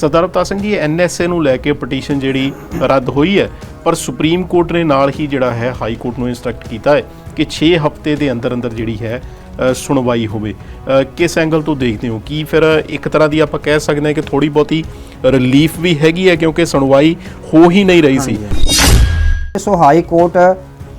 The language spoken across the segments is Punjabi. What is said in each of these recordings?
ਸਰਦਾਰ ਅਵਤਾਰ ਸਿੰਘ ਜੀ ਐਨਐਸਏ ਨੂੰ ਲੈ ਕੇ ਪਟੀਸ਼ਨ ਜਿਹੜੀ ਰੱਦ ਹੋਈ ਹੈ, ਪਰ ਸੁਪਰੀਮ ਕੋਰਟ ਨੇ ਨਾਲ ਹੀ ਜਿਹੜਾ ਹੈ ਹਾਈ ਕੋਰਟ ਨੂੰ ਇਨਸਟਰਕਟ ਕੀਤਾ ਹੈ ਕਿ 6 ਹਫ਼ਤੇ ਦੇ ਅੰਦਰ ਅੰਦਰ ਜਿਹੜੀ ਹੈ ਸੁਣਵਾਈ ਹੋਵੇ। ਕਿਸ ਐਂਗਲ ਤੋਂ ਦੇਖਦੇ ਹੋ? ਕੀ ਫਿਰ ਇੱਕ ਤਰ੍ਹਾਂ ਦੀ ਆਪਾਂ ਕਹਿ ਸਕਦੇ ਹਾਂ ਕਿ ਥੋੜੀ ਬਹੁਤੀ ਰਿਲੀਫ ਵੀ ਹੈਗੀ ਹੈ, ਕਿਉਂਕਿ ਸੁਣਵਾਈ ਹੋ ਹੀ ਨਹੀਂ ਰਹੀ ਸੀ। ਸੋ ਹਾਈ ਕੋਰਟ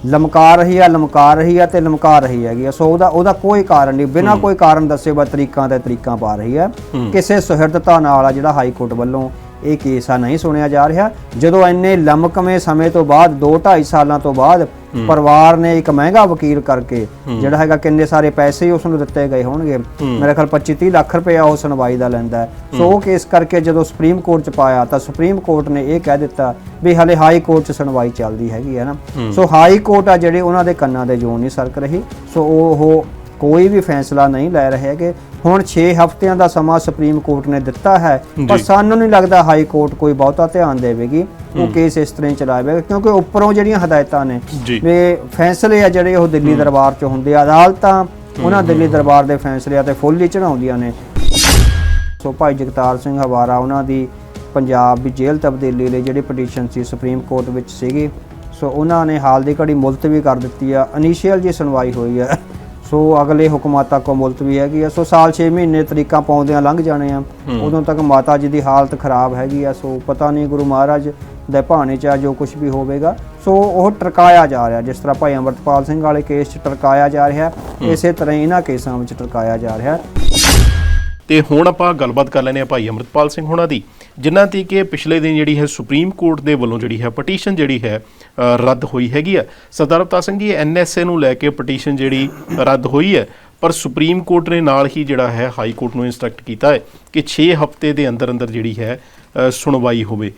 ਲਮਕਾ ਰਹੀ ਆ ਲਮਕਾ ਰਹੀ ਆ ਤੇ ਲਮਕਾ ਰਹੀ ਹੈਗੀ ਆ। ਸੋ ਉਹਦਾ ਉਹਦਾ ਕੋਈ ਕਾਰਨ ਨਹੀਂ। ਬਿਨਾਂ ਕੋਈ ਕਾਰਨ ਦੱਸੇ ਬਾ ਤਰੀਕਾਂ ਤੇ ਤਰੀਕਾਂ ਪਾ ਰਹੀ ਹੈ। ਕਿਸੇ ਸੁਹਿਰਦਤਾ ਨਾਲ ਆ ਜਿਹੜਾ ਹਾਈ ਕੋਰਟ ਵੱਲੋਂ ਇਹ ਕੇਸ ਆ ਨਹੀਂ ਸੁਣਿਆ ਜਾ ਰਿਹਾ। ਜਦੋਂ ਇੰਨੇ ਲੰਮਕਵੇਂ ਸਮੇਂ ਤੋਂ ਬਾਅਦ 2 2.5 ਸਾਲਾਂ ਤੋਂ ਬਾਅਦ ਪਰਿਵਾਰ ਨੇ ਇੱਕ ਮਹਿੰਗਾ ਵਕੀਲ ਕਰਕੇ ਜਿਹੜਾ ਹੈਗਾ ਕਿੰਨੇ ਸਾਰੇ ਪੈਸੇ ਉਸ ਨੂੰ ਦਿੱਤੇ ਗਏ ਹੋਣਗੇ। ਮੇਰੇ ਖਿਆਲ 25 30 ਲੱਖ ਰੁਪਇਆ ਉਹ ਸੁਣਵਾਈ ਦਾ ਲੈਂਦਾ। ਸੋ ਉਹ ਕੇਸ ਕਰਕੇ ਜਦੋਂ ਸੁਪਰੀਮ ਕੋਰਟ ਚ ਪਾਇਆ ਤਾਂ ਸੁਪਰੀਮ ਕੋਰਟ ਨੇ ਇਹ ਕਹਿ ਦਿੱਤਾ ਵੀ ਹਲੇ ਹਾਈ ਕੋਰਟ ਚ ਸੁਣਵਾਈ ਚੱਲਦੀ ਹੈਗੀ ਹੈ ਨਾ। ਸੋ ਹਾਈ ਕੋਰਟ ਆ ਜਿਹੜੇ ਉਹਨਾਂ ਦੇ ਕੰਨਾਂ ਦੇ ਜੋਂ ਨਹੀਂ ਸਰਕ ਰਹੀ। ਸੋ ਉਹ ਕੋਈ ਵੀ ਫੈਸਲਾ ਨਹੀਂ ਲੈ ਰਹੇ ਹੈਗੇ। ਹੁਣ 6 ਹਫ਼ਤਿਆਂ ਦਾ ਸਮਾਂ ਸੁਪਰੀਮ ਕੋਰਟ ਨੇ ਦਿੱਤਾ ਹੈ ਪਰ। ਸਾਨੂੰ ਨਹੀਂ ਲੱਗਦਾ ਹਾਈ ਕੋਰਟ ਕੋਈ ਬਹੁਤਾ ਧਿਆਨ ਦੇਵੇਗੀ ਉਹ ਕੇਸ ਇਸ ਤਰ੍ਹਾਂ ਹੀ ਚਲਾਵੇਗਾ ਕਿਉਂਕਿ ਉੱਪਰੋਂ ਜਿਹੜੀਆਂ ਹਦਾਇਤਾਂ ਨੇ ਵੀ ਫੈਸਲੇ ਆ ਜਿਹੜੇ ਉਹ ਦਿੱਲੀ ਦਰਬਾਰ 'ਚ ਹੁੰਦੇ ਆ ਅਦਾਲਤਾਂ ਉਹਨਾਂ ਦਿੱਲੀ ਦਰਬਾਰ ਦੇ ਫੈਸਲਿਆਂ ਤੇ ਫੁੱਲ ਹੀ ਚੜਾਉਂਦੀਆਂ ਨੇ। ਸੋ ਭਾਈ ਜਗਤਾਰ ਸਿੰਘ ਹਵਾਰਾ ਉਹਨਾਂ ਦੀ ਪੰਜਾਬ ਦੀ ਜੇਲ੍ਹ ਤਬਦੀਲੀ ਲਈ ਜਿਹੜੀ ਪਟੀਸ਼ਨ ਸੀ ਸੁਪਰੀਮ ਕੋਰਟ ਵਿੱਚ ਸੀਗੀ ਸੋ ਉਹਨਾਂ ਨੇ ਹਾਲ ਦੀ ਘੜੀ ਮੁਲਤਵੀ ਕਰ ਦਿੱਤੀ ਆ ਇਨੀਸ਼ੀਅਲ ਜੀ ਸੁਣਵਾਈ ਹੋਈ ਹੈ ਸੋ ਅਗਲੇ ਹੁਕਮਾਂ ਤੱਕ ਉਹ ਮੁਲਤਵੀ ਹੈਗੀ ਆ। ਸੋ ਸਾਲ 6 ਮਹੀਨੇ ਤਰੀਕਾਂ ਪਾਉਂਦਿਆਂ ਲੰਘ ਜਾਣੇ ਆ। ਉਦੋਂ ਤੱਕ ਮਾਤਾ ਜੀ ਦੀ ਹਾਲਤ ਖਰਾਬ ਹੈਗੀ ਆ। ਸੋ ਪਤਾ ਨਹੀਂ ਗੁਰੂ ਮਹਾਰਾਜ ਦੇ ਭਾਣੇ ਚ ਆ ਜੋ ਕੁਝ ਵੀ ਹੋਵੇਗਾ। ਸੋ ਉਹ ਟਰਕਾਇਆ ਜਾ ਰਿਹਾ ਜਿਸ ਤਰ੍ਹਾਂ ਭਾਈ ਅਮਰਤਪਾਲ ਸਿੰਘ ਵਾਲੇ ਕੇਸ ਚ ਟਰਕਾਇਆ ਜਾ ਰਿਹਾ। ਇਸੇ ਤਰ੍ਹਾਂ ਇਹਨਾਂ ਕੇਸਾਂ ਵਿੱਚ ਟਰਕਾਇਆ ਜਾ ਰਿਹਾ। ਤੇ ਹੁਣ ਆਪਾਂ ਗੱਲਬਾਤ ਕਰ ਲੈਨੇ ਆ ਭਾਈ ਅਮਰਤਪਾਲ ਸਿੰਘ ਹੋਣਾ ਦੀ। ਜਿਨ੍ਹਾਂ ਦੀ ਕਿ ਪਿਛਲੇ ਦਿਨ ਜਿਹੜੀ ਹੈ ਸੁਪਰੀਮ ਕੋਰਟ ਦੇ ਵੱਲੋਂ ਜਿਹੜੀ ਹੈ ਪਟੀਸ਼ਨ ਜਿਹੜੀ ਹੈ ਰੱਦ ਹੋਈ ਹੈਗੀ ਆ। ਸਰਦਾਰ ਅਵਤਾਰ ਸਿੰਘ ਜੀ ਐਨਐਸਏ ਨੂੰ ਲੈ ਕੇ ਪਟੀਸ਼ਨ ਜਿਹੜੀ ਰੱਦ ਹੋਈ ਹੈ। ਪਰ ਸੁਪਰੀਮ ਕੋਰਟ ਨੇ ਨਾਲ ਹੀ ਜਿਹੜਾ ਹੈ ਹਾਈ ਕੋਰਟ ਨੂੰ ਇਨਸਟਰਕਟ ਕੀਤਾ ਹੈ ਕਿ 6 ਹਫ਼ਤੇ ਦੇ ਅੰਦਰ ਅੰਦਰ ਜਿਹੜੀ ਹੈ ਸੁਣਵਾਈ ਹੋਵੇ।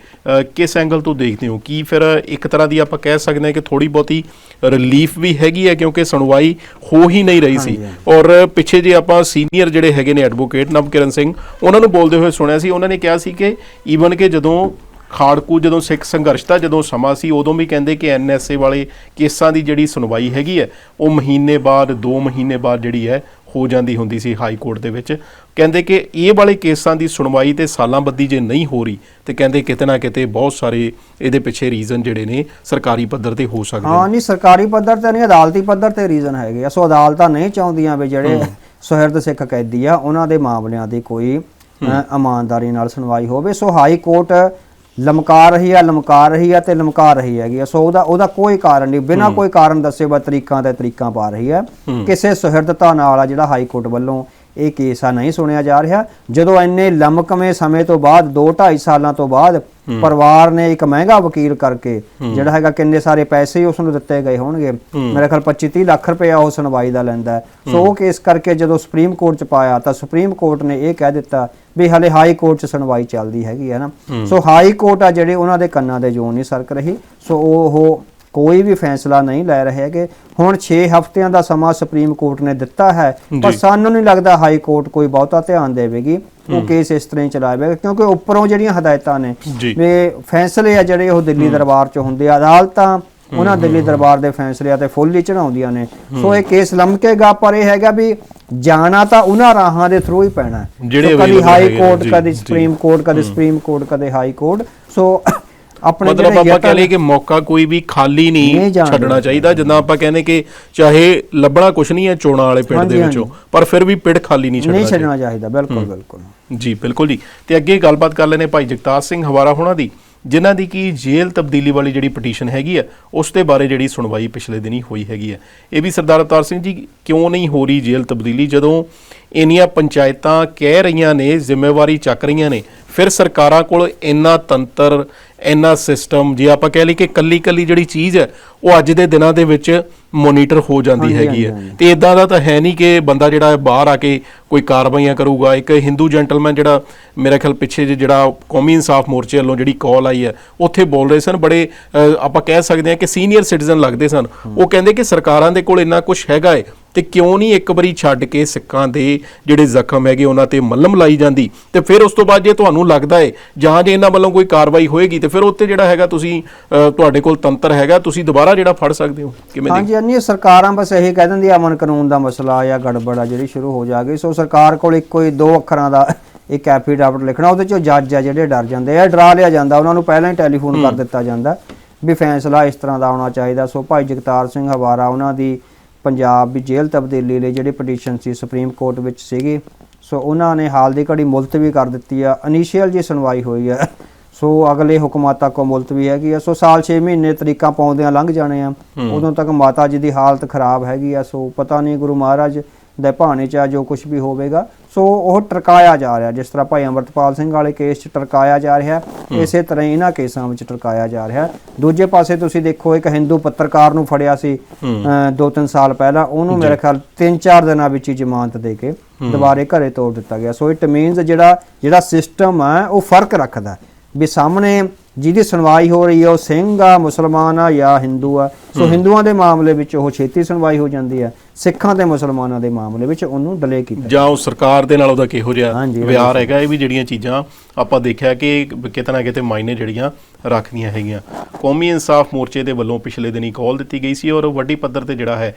ਕਿਸ ਐਂਗਲ ਤੋਂ ਦੇਖਦੇ ਹੋ? ਕੀ ਫਿਰ ਇੱਕ ਤਰ੍ਹਾਂ ਦੀ ਆਪਾਂ ਕਹਿ ਸਕਦੇ ਹਾਂ ਕਿ ਥੋੜੀ ਬਹੁਤੀ ਰਿਲੀਫ ਵੀ ਹੈਗੀ ਹੈ ਕਿਉਂਕਿ ਸੁਣਵਾਈ ਹੋ ਹੀ ਨਹੀਂ ਰਹੀ ਸੀ। ਔਰ ਪਿੱਛੇ ਜੇ ਆਪਾਂ ਸੀਨੀਅਰ ਜਿਹੜੇ ਹੈਗੇ ਨੇ ਐਡਵੋਕੇਟ ਨਵਕਿਰਨ ਸਿੰਘ ਉਹਨਾਂ ਨੂੰ ਬੋਲਦੇ ਹੋਏ ਸੁਣਿਆ ਸੀ। ਉਹਨਾਂ ਨੇ ਕਿਹਾ ਸੀ ਕਿ ਈਵਨ ਕਿ ਜਦੋਂ ਖਾੜਕੂ ਜਦੋਂ ਸਿੱਖ ਸੰਘਰਸ਼ ਦਾ ਜਦੋਂ ਸਮਾਂ ਸੀ ਉਦੋਂ ਵੀ ਕਹਿੰਦੇ ਕਿ ਐਨਐਸਏ ਵਾਲੇ ਕੇਸਾਂ ਦੀ ਜਿਹੜੀ ਸੁਣਵਾਈ ਹੈਗੀ ਹੈ ਉਹ ਮਹੀਨੇ ਬਾਅਦ 2 ਮਹੀਨੇ ਬਾਅਦ ਜਿਹੜੀ ਹੈ ਹੋ ਜਾਂਦੀ ਹੁੰਦੀ ਸੀ ਹਾਈ ਕੋਰਟ ਦੇ ਵਿੱਚ। ਕਹਿੰਦੇ ਕਿ ਇਹ ਵਾਲੇ ਕੇਸਾਂ ਦੀ ਸੁਣਵਾਈ ਤੇ ਸਾਲਾਂ ਬੱਦੀ ਜੇ ਨਹੀਂ ਹੋ ਰਹੀ ਤੇ ਕਹਿੰਦੇ ਕਿਤੇ ਨਾ ਕਿਤੇ ਬਹੁਤ ਸਾਰੇ ਇਹਦੇ ਪਿੱਛੇ ਰੀਜ਼ਨ ਜਿਹੜੇ ਨੇ ਸਰਕਾਰੀ ਪੱਧਰ ਤੇ ਹੋ ਸਕਦੇ ਹਾਂ ਨਹੀਂ ਸਰਕਾਰੀ ਪੱਧਰ ਤੇ ਨਹੀਂ ਅਦਾਲਤੀ ਪੱਧਰ ਤੇ ਰੀਜ਼ਨ ਹੈਗੇ ਸੋ ਅਦਾਲਤਾਂ ਨਹੀਂ ਚਾਹੁੰਦੀਆਂ ਵੀ ਜਿਹੜੇ ਸੁਹਿਰਦ ਸਿੱਖ ਕੈਦੀ ਆ ਉਹਨਾਂ ਦੇ ਮਾਮਲਿਆਂ ਦੀ ਕੋਈ ਇਮਾਨਦਾਰੀ ਨਾਲ ਸੁਣਵਾਈ ਹੋਵੇ। ਸੋ ਹਾਈ ਕੋਰਟ ਲਮਕਾ ਰਹੀ ਆ ਲਮਕਾ ਰਹੀ ਆ ਤੇ ਲਮਕਾ ਰਹੀ ਹੈਗੀ ਆ। ਸੋ ਉਹਦਾ ਉਹਦਾ ਕੋਈ ਕਾਰਨ ਨਹੀਂ। ਬਿਨਾਂ ਕੋਈ ਕਾਰਨ ਦੱਸੇ ਬਾ ਤਰੀਕਾਂ ਤੇ ਤਰੀਕਾਂ ਪਾ ਰਹੀ ਹੈ। ਕਿਸੇ ਸੁਹਿਰਦਤਾ ਨਾਲ ਆ ਜਿਹੜਾ ਹਾਈ ਕੋਰਟ ਵੱਲੋਂ ਇਹ ਕੇਸ ਨਹੀਂ ਸੁਣਿਆ ਜਾ ਰਿਹਾ। ਜਦੋਂ ਇੰਨੇ ਲੰਮਕਵੇਂ ਸਮੇਂ ਤੋਂ ਬਾਅਦ 2 2.5 ਸਾਲਾਂ ਤੋਂ ਬਾਅਦ ਪਰਿਵਾਰ ਨੇ ਇੱਕ ਮਹਿੰਗਾ ਵਕੀਲ ਕਰਕੇ ਜਿਹੜਾ ਹੈਗਾ ਕਿੰਨੇ ਸਾਰੇ ਪੈਸੇ ਉਸ ਨੂੰ ਦਿੱਤੇ ਗਏ ਹੋਣਗੇ। ਮੇਰੇ ਖਿਆਲ 25 30 ਲੱਖ ਰੁਪਇਆ ਉਹ ਸੁਣਵਾਈ ਦਾ ਲੈਂਦਾ। ਸੋ ਉਹ ਕੇਸ ਕਰਕੇ ਜਦੋਂ ਸੁਪਰੀਮ ਕੋਰਟ ਚ ਪਾਇਆ ਤਾਂ ਸੁਪਰੀਮ ਕੋਰਟ ਨੇ ਇਹ ਕਹਿ ਦਿੱਤਾ ਵੀ ਹਲੇ ਹਾਈ ਕੋਰਟ ਚ ਸੁਣਵਾਈ ਚੱਲਦੀ ਹੈਗੀ ਹੈ ਨਾ। ਸੋ ਹਾਈ ਕੋਰਟ ਆ ਜਿਹੜੇ ਉਹਨਾਂ ਦੇ ਕੰਨਾਂ ਦੇ ਜੋਂ ਨਹੀਂ ਸਰਕ ਰਹੀ। ਸੋ ਉਹ ਕੋਈ ਵੀ ਫੈਸਲਾ ਨਹੀਂ ਲੈ ਰਹੇ ਹੈਗੇ। ਹੁਣ 6 ਹਫ਼ਤਿਆਂ ਦਾ ਸਮਾਂ ਸੁਪਰੀਮ ਕੋਰਟ ਨੇ ਦਿੱਤਾ ਹੈ ਪਰ ਸਾਨੂੰ ਨਹੀਂ ਲੱਗਦਾ ਹਾਈ ਕੋਰਟ ਕੋਈ ਬਹੁਤਾ ਧਿਆਨ ਦੇਵੇਗੀ। ਉਹ ਕੇਸ ਇਸ ਤਰ੍ਹਾਂ ਹੀ ਚਲਾਵੇਗਾ ਕਿਉਂਕਿ ਉੱਪਰੋਂ ਜਿਹੜੀਆਂ ਹਦਾਇਤਾਂ ਨੇ ਵੀ ਫੈਸਲੇ ਆ ਜਿਹੜੇ ਉਹ ਦਿੱਲੀ ਦਰਬਾਰ 'ਚ ਹੁੰਦੇ ਆ ਅਦਾਲਤਾਂ ਉਹਨਾਂ ਦਿੱਲੀ ਦਰਬਾਰ ਦੇ ਫੈਸਲਿਆਂ ਤੇ ਫੁੱਲ ਹੀ ਚੜਾਉਂਦੀਆਂ ਨੇ। ਸੋ ਇਹ ਕੇਸ ਲੰਮਕੇਗਾ ਪਰ ਇਹ ਹੈਗਾ ਵੀ ਜਾਣਾ ਤਾਂ ਉਹਨਾਂ ਰਾਹਾਂ ਦੇ ਥਰੂ ਹੀ ਪੈਣਾ ਕਦੀ ਹਾਈ ਕੋਰਟ ਕਦੀ। ਸੁਪਰੀਮ ਕੋਰਟ ਕਦੀ ਸੁਪਰੀਮ ਕੋਰਟ ਕਦੇ ਹਾਈ ਕੋਰਟ। ਸੋ ਆਪਣੇ ਮਤਲਬ ਆਪਾਂ ਕਹ ਲਈਏ ਕਿ ਮੌਕਾ ਕੋਈ ਵੀ ਖਾਲੀ ਨਹੀਂ ਛੱਡਣਾ। ਚਾਹੀਦਾ ਜਿੱਦਾਂ ਆਪਾਂ ਕਹਿੰਦੇ ਕਿ ਚਾਹੇ ਲੱਭਣਾ ਕੁਛ ਨਹੀਂ ਹੈ ਚੋਣਾਂ ਵਾਲੇ ਪਿੰਡ ਦੇ ਵਿੱਚੋਂ ਪਰ ਫਿਰ ਵੀ ਪਿੰਡ ਖਾਲੀ ਨਹੀਂ ਛੱਡਣਾ ਨਹੀਂ ਛੱਡਣਾ ਚਾਹੀਦਾ ਬਿਲਕੁਲ ਬਿਲਕੁਲ। ਜੀ ਬਿਲਕੁਲ ਜੀ। ਤੇ ਅੱਗੇ ਗੱਲਬਾਤ ਕਰ ਲੈਨੇ ਭਾਈ ਜਗਤਾਰ ਸਿੰਘ ਹਵਾਰਾ ਹੋਣਾ ਦੀ ਜਿਨ੍ਹਾਂ ਦੀ ਕੀ ਜੇਲ੍ਹ ਤਬਦੀਲੀ ਵਾਲੀ ਜਿਹੜੀ ਪਟੀਸ਼ਨ ਹੈਗੀ ਹੈ ਉਸ ਦੇ ਬਾਰੇ ਜਿਹੜੀ ਸੁਣਵਾਈ ਪਿਛਲੇ ਦਿਨੀ ਹੋਈ ਹੈਗੀ ਹੈ ਇਹ ਵੀ ਸਰਦਾਰ ਅਵਤਾਰ ਸਿੰਘ ਜੀ ਕਿਉਂ ਨਹੀਂ ਹੋ ਰਹੀ ਜੇਲ੍ਹ ਤਬਦੀਲੀ? ਜਦੋਂ ਇੰਨੀਆਂ ਪੰਚਾਇਤਾਂ ਕਹਿ ਰਹੀਆਂ ਨੇ ਜ਼ਿੰਮੇਵਾਰੀ ਚੱਕ ਰਹੀਆਂ ਨੇ ਫਿਰ ਸਰਕਾਰਾਂ ਕੋਲ ਇੰਨਾ ਤੰਤਰ ਇੰਨਾ ਸਿਸਟਮ ਜੇ ਆਪਾਂ ਕਹਿ ਲਈ ਕਿ ਕੱਲੀ ਕੱਲੀ ਜਿਹੜੀ ਚੀਜ਼ ਹੈ ਉਹ ਅੱਜ ਦੇ ਦਿਨਾਂ ਦੇ ਵਿੱਚ ਮੋਨੀਟਰ ਹੋ ਜਾਂਦੀ ਹੈਗੀ ਹੈ। ਤੇ ਇਦਾਂ ਦਾ ਤਾਂ ਹੈ ਨਹੀਂ ਕਿ ਬੰਦਾ ਜਿਹੜਾ ਹੈ ਬਾਹਰ ਆ ਕੇ ਕੋਈ ਕਾਰਵਾਈਆਂ ਕਰੂਗਾ। ਇੱਕ ਹਿੰਦੂ ਜੈਂਟਲਮੈਨ ਜਿਹੜਾ ਮੇਰੇ ਖਿਆਲ ਪਿੱਛੇ ਜਿਹੇ ਜਿਹੜਾ ਕੌਮੀ ਇਨਸਾਫ ਮੋਰਚੇ ਵੱਲੋਂ ਜਿਹੜੀ ਕਾਲ ਆਈ ਹੈ ਉੱਥੇ ਬੋਲ ਰਹੇ ਸਨ। ਬੜੇ ਆਪਾਂ ਕਹਿ ਸਕਦੇ ਹਾਂ ਕਿ ਸੀਨੀਅਰ ਸਿਟੀਜ਼ਨ ਲੱਗਦੇ ਸਨ। ਉਹ ਕਹਿੰਦੇ ਕਿ ਸਰਕਾਰਾਂ ਦੇ ਕੋਲ ਇੰਨਾ ਕੁਝ ਹੈਗਾ ਏ ਤੇ ਕਿਉਂ ਨਹੀਂ ਇੱਕ ਵਾਰੀ ਛੱਡ ਕੇ ਸਿੱਖਾਂ ਦੇ ਜਿਹੜੇ ਜ਼ਖਮ ਹੈਗੇ ਉਹਨਾਂ ਤੇ ਮੱਲਮ ਲਾਈ ਜਾਂਦੀ? ਤੇ ਫਿਰ ਉਸ ਤੋਂ ਬਾਅਦ ਜੇ ਤੁਹਾਨੂੰ ਲੱਗਦਾ ਏ ਜਾਂ ਜੇ ਇਹਨਾਂ ਵੱਲੋਂ ਕੋਈ ਕਾਰਵਾਈ ਹੋਏਗੀ ਤੇ ਫਿਰ ਉੱਤੇ ਜਿਹੜਾ ਹੈਗਾ ਤੁਸੀਂ ਤੁਹਾਡੇ ਕੋਲ ਤੰਤਰ ਹੈਗਾ ਤੁਸੀਂ ਦੁਬਾਰਾ ਜਿਹੜਾ ਫੜ ਸਕਦੇ ਹੋ? ਕਿਵੇਂ ਹਾਂਜੀ ਅੰਨੀ ਸਰਕਾਰਾਂ ਬਸ ਇਹੀ ਕਹਿ ਦਿੰਦੀ ਅਮਨ ਕਾਨੂੰਨ ਦਾ ਮਸਲਾ ਜਾਂ ਗੜਬੜ ਆ ਜਿਹੜੀ ਸ਼ੁਰੂ ਹੋ ਜਾਗੀ। ਸੋ ਸਰਕਾਰ ਕੋਲ ਇੱਕੋ ਹੀ ਦੋ ਅੱਖਰਾਂ ਦਾ ਇੱਕ ਐਫੀਡੈਵਿਟ ਲਿਖਣਾ ਉਹਦੇ ਚੋਂ ਜੱਜ ਆ ਜਿਹੜੇ ਡਰ ਜਾਂਦੇ ਆ ਡਰਾ ਲਿਆ ਜਾਂਦਾ ਉਹਨਾਂ ਨੂੰ ਪਹਿਲਾਂ ਹੀ ਟੈਲੀਫੋਨ ਕਰ ਦਿੱਤਾ ਜਾਂਦਾ ਵੀ ਫੈਸਲਾ ਇਸ ਤਰ੍ਹਾਂ ਦਾ ਆਉਣਾ ਚਾਹੀਦਾ। ਸੋ ਭਾਈ ਜਗਤਾਰ ਸਿੰਘ ਹਵਾਰਾ ਉਹਨਾਂ ਦੀ ਪੰਜਾਬ ਵੀ ਜੇਲ੍ਹ ਤਬਦੀਲੀ ਲਈ ਜਿਹੜੀ ਪਟੀਸ਼ਨ ਸੀ ਸੁਪਰੀਮ ਕੋਰਟ ਵਿੱਚ ਸੀਗੀ ਸੋ ਉਹਨਾਂ ਨੇ ਹਾਲ ਦੀ ਘੜੀ ਮੁਲਤਵੀ ਕਰ ਦਿੱਤੀ ਆ। ਇਨੀਸ਼ੀਅਲ ਜੀ ਸੁਣਵਾਈ ਹੋਈ ਆ ਸੋ ਅਗਲੇ ਹੁਕਮਾਂ ਤੱਕ ਉਹ ਮੁਲਤਵੀ ਹੈਗੀ ਆ। ਸੋ ਸਾਲ 6 ਮਹੀਨੇ ਤਰੀਕਾਂ ਪਾਉਂਦਿਆਂ ਲੰਘ ਜਾਣੇ ਆ। ਉਦੋਂ ਤੱਕ ਮਾਤਾ ਜੀ ਦੀ ਹਾਲਤ ਖਰਾਬ ਹੈਗੀ ਆ। ਸੋ ਪਤਾ ਨਹੀਂ ਗੁਰੂ ਮਹਾਰਾਜ ਦੇ ਭਾਣੇ ਚ ਆ ਜੋ ਕੁਝ ਵੀ ਹੋਵੇਗਾ। ਸੋ ਉਹ ਟਰਕਾਇਆ ਜਾ ਰਿਹਾ ਜਿਸ ਤਰ੍ਹਾਂ ਭਾਈ ਅਮਰਤਪਾਲ ਸਿੰਘ ਵਾਲੇ ਕੇਸ ਚ ਟਰਕਾਇਆ ਜਾ ਰਿਹਾ। ਇਸੇ ਤਰ੍ਹਾਂ ਇਹਨਾਂ ਕੇਸਾਂ ਵਿੱਚ ਟਰਕਾਇਆ ਜਾ ਰਿਹਾ। ਦੂਜੇ ਪਾਸੇ ਤੁਸੀਂ ਦੇਖੋ ਇੱਕ ਹਿੰਦੂ ਪੱਤਰਕਾਰ ਨੂੰ ਫੜਿਆ ਸੀ ਅ, ਦੋ ਤਿੰਨ ਸਾਲ ਪਹਿਲਾਂ। ਉਹਨੂੰ ਮੇਰੇ ਖਿਆਲ 3-4 ਦਿਨਾਂ ਵਿੱਚ ਹੀ ਜ਼ਮਾਨਤ ਦੇ ਕੇ ਦੁਬਾਰੇ ਘਰੇ ਤੋੜ ਦਿੱਤਾ ਗਿਆ। ਸੋ ਇਟ ਮੀਨਸ ਜਿਹੜਾ ਜਿਹੜਾ ਸਿਸਟਮ ਹੈ ਉਹ ਫ਼ਰਕ ਰੱਖਦਾ। ਹੈ ਵੀ ਸਾਹਮਣੇ ਜਿਹਦੀ ਸੁਣਵਾਈ ਹੋ ਰਹੀ ਹੈ ਉਹ ਸਿੰਘ ਆ ਮੁਸਲਮਾਨ ਆ ਜਾਂ ਹਿੰਦੂ ਆ। ਸੋ ਹਿੰਦੂਆਂ ਦੇ ਮਾਮਲੇ ਵਿੱਚ ਉਹ ਛੇਤੀ ਸੁਣਵਾਈ ਹੋ ਜਾਂਦੀ ਹੈ। ਸਿੱਖਾਂ ਤੇ ਮੁਸਲਮਾਨਾਂ ਦੇ ਮਾਮਲੇ ਵਿੱਚ ਉਹਨੂੰ ਡਿਲੇ ਕੀਤਾ। ਜਾਂ ਉਹ ਸਰਕਾਰ ਦੇ ਨਾਲ ਉਹਦਾ ਕਿਹੋ ਜਿਹਾ ਵਿਹਾਰ ਹੈਗਾ ਇਹ ਵੀ ਜਿਹੜੀਆਂ ਚੀਜ਼ਾਂ ਆਪਾਂ ਦੇਖਿਆ ਕਿ ਕਿਤੇ ਨਾ ਕਿਤੇ ਮਾਇਨੇ ਜਿਹੜੀਆਂ ਰੱਖਦੀਆਂ ਹੈਗੀਆਂ। ਕੌਮੀ ਇਨਸਾਫ ਮੋਰਚੇ ਦੇ ਵੱਲੋਂ ਪਿਛਲੇ ਦਿਨੀ ਕਾਲ ਦਿੱਤੀ ਗਈ ਸੀ ਔਰ ਵੱਡੀ ਪੱਧਰ ਤੇ ਜਿਹੜਾ ਹੈ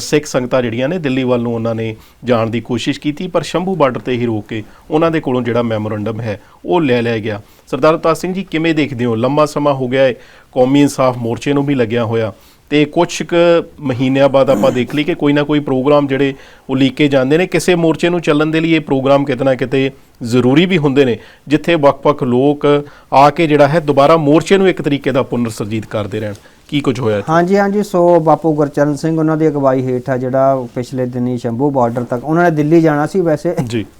ਸਿੱਖ ਸੰਗਤਾਂ ਜਿਹੜੀਆਂ ਨੇ ਦਿੱਲੀ ਵੱਲ ਨੂੰ ਉਹਨਾਂ ਨੇ ਜਾਣ ਦੀ ਕੋਸ਼ਿਸ਼ ਕੀਤੀ ਪਰ ਸ਼ੰਭੂ ਬਾਰਡਰ ਤੇ ਹੀ ਰੋਕ ਕੇ ਉਹਨਾਂ ਦੇ ਕੋਲੋਂ ਜਿਹੜਾ ਮੈਮੋਰੰਡਮ ਹੈ ਉਹ ਲੈ ਲਿਆ ਗਿਆ। ਸਰਦਾਰ ਅਵਤਾਰ ਸਿੰਘ ਜੀ ਕਿਵੇਂ ਦੇਖਦੇ ਹੋ? ਲੰਮਾ ਸਮਾਂ ਹੋ ਗਿਆ ਹੈ ਕੌਮੀ ਇਨਸਾਫ ਮੋਰਚੇ ਨੂੰ ਵੀ ਲੱਗਿਆ ਹੋਇਆ। ਤੇ ਕੁਝ ਕੁ ਮਹੀਨਿਆਂ ਬਾਅਦ ਆਪਾਂ ਦੇਖ ਲਈ ਕਿ ਕੋਈ ਨਾ ਕੋਈ ਪ੍ਰੋਗਰਾਮ ਜਿਹੜੇ ਉਹ ਲੀਕੇ ਜਾਂਦੇ ਨੇ। ਕਿਸੇ ਮੋਰਚੇ ਨੂੰ ਚੱਲਣ ਦੇ ਲਈ ਇਹ ਪ੍ਰੋਗਰਾਮ ਕਿਤੇ ਨਾ ਕਿਤੇ ਜ਼ਰੂਰੀ ਵੀ ਹੁੰਦੇ ਨੇ ਜਿੱਥੇ ਵੱਖ-ਵੱਖ ਲੋਕ ਆ ਕੇ ਜਿਹੜਾ ਹੈ ਦੁਬਾਰਾ ਮੋਰਚੇ ਨੂੰ ਇੱਕ ਤਰੀਕੇ ਦਾ ਪੁਨਰ ਸਰਜੀਤ ਕਰਦੇ ਰਹਿਣ। ਕੀ ਕੁਝ ਹੋਇਆ? ਹਾਂਜੀ ਹਾਂਜੀ। ਸੋ ਬਾਪੂ ਗੁਰਚਰਨ ਸਿੰਘ ਉਹਨਾਂ ਦੀ ਅਗਵਾਈ ਹੇਠ ਆ ਜਿਹੜਾ ਪਿਛਲੇ ਦਿਨੀ ਸ਼ੰਭੂ ਬਾਰਡਰ ਤੱਕ ਉਹਨਾਂ ਨੇ ਦਿੱਲੀ ਜਾਣਾ ਸੀ ਵੈਸੇ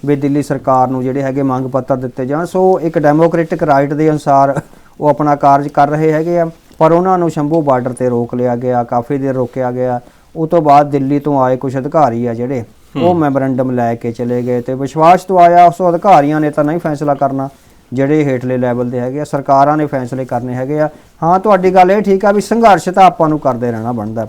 ਵੀ ਦਿੱਲੀ ਸਰਕਾਰ ਨੂੰ ਜਿਹੜੇ ਹੈਗੇ ਮੰਗ ਪੱਤਰ ਦਿੱਤੇ ਜਾਣ। ਸੋ ਇੱਕ ਡੈਮੋਕ੍ਰੈਟਿਕ ਰਾਈਟ ਦੇ ਅਨੁਸਾਰ ਉਹ ਆਪਣਾ ਕਾਰਜ ਕਰ ਰਹੇ ਹੈਗੇ ਆ। ਪਰ ਉਹਨਾਂ ਨੂੰ ਸ਼ੰਭੂ ਬਾਰਡਰ ਤੇ ਰੋਕ ਲਿਆ ਗਿਆ ਕਾਫੀ ਦੇਰ ਰੋਕਿਆ ਗਿਆ। ਉਸ ਤੋਂ ਬਾਅਦ ਦਿੱਲੀ ਤੋਂ ਆਏ ਕੁਝ ਅਧਿਕਾਰੀ ਆ ਜਿਹੜੇ ਉਹ ਮੈਮੋਰੈਂਡਮ ਲੈ ਕੇ ਚਲੇ ਗਏ ਤੇ ਵਿਸ਼ਵਾਸ ਤੋਂ ਆਇਆ ਉਸ ਅਧਿਕਾਰੀਆਂ ਨੇ ਤਾਂ ਨਹੀਂ ਫੈਸਲਾ ਕਰਨਾ ਜਿਹੜੇ ਹੇਠਲੇ ਲੈਵਲ ਦੇ ਹੈਗੇ ਆ ਸਰਕਾਰਾਂ ਨੇ ਫੈਸਲੇ ਕਰਨੇ ਹੈਗੇ ਆ। ਹਾਂ ਤੁਹਾਡੀ ਗੱਲ ਇਹ ਠੀਕ ਆ ਵੀ ਸੰਘਰਸ਼ ਤਾਂ ਆਪਾਂ ਨੂੰ ਕਰਦੇ ਰਹਿਣਾ ਬਣਦਾ।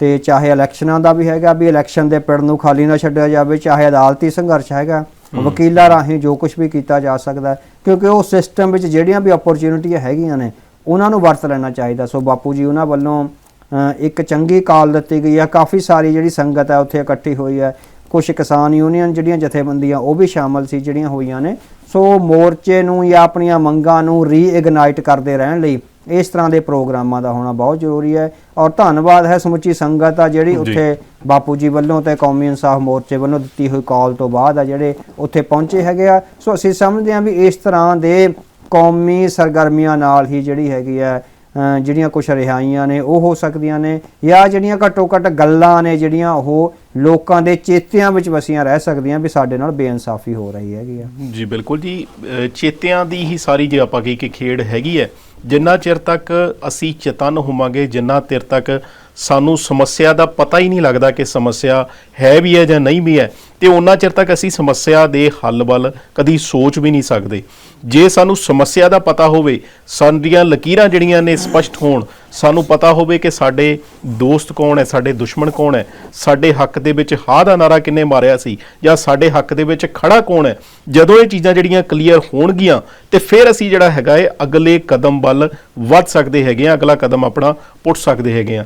ਤੇ ਚਾਹੇ ਇਲੈਕਸ਼ਨਾਂ ਦਾ ਵੀ ਹੈਗਾ ਵੀ ਇਲੈਕਸ਼ਨ ਦੇ ਪਿੜ ਨੂੰ ਖਾਲੀ ਨਾ ਛੱਡਿਆ ਜਾਵੇ ਚਾਹੇ ਅਦਾਲਤੀ ਸੰਘਰਸ਼ ਹੈਗਾ ਵਕੀਲਾਂ ਰਾਹੀਂ ਜੋ ਕੁਝ ਵੀ ਕੀਤਾ ਜਾ ਸਕਦਾ ਕਿਉਂਕਿ ਉਹ ਸਿਸਟਮ ਵਿੱਚ ਜਿਹੜੀਆਂ ਵੀ ਓਪਰਚ्युनिटीਆਂ ਹੈਗੀਆਂ ਨੇ ਉਹਨਾਂ ਨੂੰ ਵਰਤ ਲੈਣਾ ਚਾਹੀਦਾ। ਸੋ ਬਾਪੂ ਜੀ ਉਹਨਾਂ ਵੱਲੋਂ ਇੱਕ ਚੰਗੀ ਕਾਲ ਦਿੱਤੀ ਗਈ ਹੈ। ਕਾਫੀ ਸਾਰੀ ਜਿਹੜੀ ਸੰਗਤ ਹੈ ਉੱਥੇ ਇਕੱਠੀ ਹੋਈ ਹੈ। ਕੁਝ ਕਿਸਾਨ ਯੂਨੀਅਨ ਜਿਹੜੀਆਂ ਜਥੇਬੰਦੀਆਂ ਉਹ ਵੀ ਸ਼ਾਮਲ ਸੀ ਜਿਹੜੀਆਂ ਹੋਈਆਂ ਨੇ। ਸੋ ਮੋਰਚੇ ਨੂੰ ਜਾਂ ਆਪਣੀਆਂ ਮੰਗਾਂ ਨੂੰ ਰੀਇਗਨਾਈਟ ਕਰਦੇ ਰਹਿਣ ਲਈ ਇਸ ਤਰ੍ਹਾਂ ਦੇ ਪ੍ਰੋਗਰਾਮਾਂ ਦਾ ਹੋਣਾ ਬਹੁਤ ਜ਼ਰੂਰੀ ਹੈ। ਔਰ ਧੰਨਵਾਦ ਹੈ ਸਮੁੱਚੀ ਸੰਗਤ ਆ ਜਿਹੜੀ। ਉੱਥੇ ਬਾਪੂ ਜੀ ਵੱਲੋਂ ਤੇ ਕੌਮੀ ਇਨਸਾਫ ਮੋਰਚੇ ਵੱਲੋਂ ਦਿੱਤੀ ਹੋਈ ਕਾਲ ਤੋਂ ਬਾਅਦ ਆ ਜਿਹੜੇ ਉੱਥੇ ਪਹੁੰਚੇ ਹੈਗੇ ਆ। ਸੋ ਅਸੀਂ ਸਮਝਦੇ ਹਾਂ ਵੀ ਇਸ ਤਰ੍ਹਾਂ ਦੇ ਕੌਮੀ ਸਰਗਰਮੀਆਂ ਨਾਲ ਹੀ ਜਿਹੜੀ ਹੈਗੀ ਆ ਜਿਹੜੀਆਂ ਕੁਝ ਰਿਹਾਈਆਂ ਨੇ, ਉਹ ਹੋ ਸਕਦੀਆਂ ਨੇ ਜਾਂ ਜਿਹੜੀਆਂ ਘੱਟੋ ਘੱਟ ਗੱਲਾਂ ਨੇ, ਜਿਹੜੀਆਂ ਉਹ ਲੋਕਾਂ ਦੇ ਚੇਤਿਆਂ ਵਿੱਚ ਵਸੀਆਂ ਰਹਿ ਸਕਦੀਆਂ ਵੀ ਸਾਡੇ ਨਾਲ ਬੇਇਨਸਾਫੀ ਹੋ ਰਹੀ ਹੈਗੀ ਆ। ਜੀ, ਬਿਲਕੁਲ ਜੀ। ਚੇਤਿਆਂ ਦੀ ਹੀ ਸਾਰੀ ਜੇ ਆਪਾਂ ਕਹੀ ਕਿ ਖੇਡ ਹੈਗੀ ਹੈ, ਜਿੰਨਾ ਚਿਰ ਤੱਕ ਅਸੀਂ ਚੇਤਨ ਹੋਵਾਂਗੇ, ਜਿੰਨਾ ਚਿਰ ਤੱਕ ਸਾਨੂੰ ਸਮੱਸਿਆ ਦਾ ਪਤਾ ਹੀ ਨਹੀਂ ਲੱਗਦਾ ਕਿ ਸਮੱਸਿਆ ਹੈ ਵੀ ਹੈ ਜਾਂ ਨਹੀਂ ਵੀ ਹੈ, ਤੇ ਉਹਨਾਂ ਚਿਰ ਤੱਕ ਅਸੀਂ ਸਮੱਸਿਆ ਦੇ ਹੱਲ ਵੱਲ ਕਦੀ ਸੋਚ ਵੀ ਨਹੀਂ ਸਕਦੇ। ਜੇ ਸਾਨੂੰ ਸਮੱਸਿਆ ਦਾ ਪਤਾ ਹੋਵੇ ਸਾਡੀਆਂ ਲਕੀਰਾਂ ਜਿਹੜੀਆਂ ਨੇ ਸਪਸ਼ਟ ਹੋਣ, ਸਾਨੂੰ ਪਤਾ ਹੋਵੇ ਕਿ ਸਾਡੇ ਦੋਸਤ ਕੌਣ ਹੈ, ਸਾਡੇ ਦੁਸ਼ਮਣ ਕੌਣ ਹੈ, ਸਾਡੇ ਹੱਕ ਦੇ ਵਿੱਚ ਹਾਂ ਦਾ ਨਾਰਾ ਕਿੰਨੇ ਮਾਰਿਆ ਸੀ, ਜਾਂ ਸਾਡੇ ਹੱਕ ਦੇ ਵਿੱਚ ਖੜਾ ਕੌਣ ਹੈ, ਜਦੋਂ ਇਹ ਚੀਜ਼ਾਂ ਜਿਹੜੀਆਂ ਕਲੀਅਰ ਹੋਣਗੀਆਂ, ਤੇ ਫਿਰ ਅਸੀਂ ਜਿਹੜਾ ਹੈਗਾ ਹੈ ਅਗਲੇ ਕਦਮ ਵੱਲ ਵੱਧ ਸਕਦੇ ਹੈਗੇ ਆ ਅਗਲਾ ਕਦਮ ਆਪਣਾ ਪੁੱਟ ਸਕਦੇ ਹੈਗੇ ਆ